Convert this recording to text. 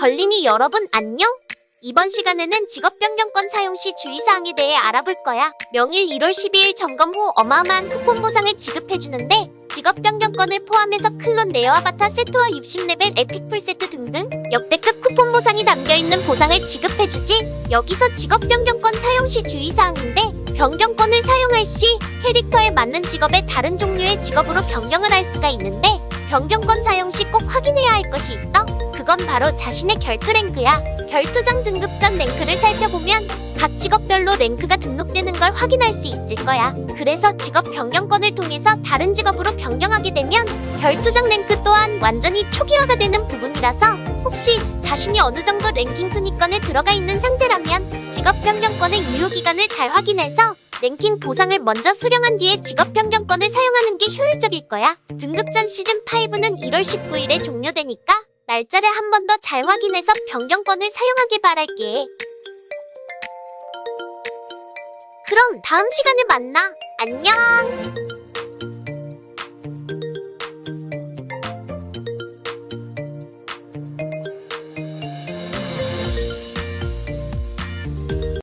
벌린이 여러분 안녕? 이번 시간에는 직업 변경권 사용 시 주의사항에 대해 알아볼 거야. 명일 1월 12일 점검 후 어마어마한 쿠폰 보상을 지급해주는데 직업 변경권을 포함해서 클론 네어 아바타 세트와 60레벨 에픽 풀 세트 등등 역대급 쿠폰 보상이 담겨있는 보상을 지급해주지. 여기서 직업 변경권 사용 시 주의사항인데 변경권을 사용할 시 캐릭터에 맞는 직업의 다른 종류의 직업으로 변경을 할 수가 있는데 변경권 사용 시 꼭 확인해야 할 것이 있어. 그건 바로 자신의 결투 랭크야. 결투장 등급 전 랭크를 살펴보면 각 직업별로 랭크가 등록되는 걸 확인할 수 있을 거야. 그래서 직업 변경권을 통해서 다른 직업으로 변경하게 되면 결투장 랭크 또한 완전히 초기화가 되는 부분이라서 혹시 자신이 어느 정도 랭킹 순위권에 들어가 있는 상태라면 직업 변경권의 유효 기간을 잘 확인해서 랭킹 보상을 먼저 수령한 뒤에 직업 변경권을 사용하는 게 효율적일 거야. 등급 전 시즌 5는 1월 19일에 종료되니까 날짜를 한 번 더 잘 확인해서 변경권을 사용하길 바랄게. 그럼 다음 시간에 만나. 안녕.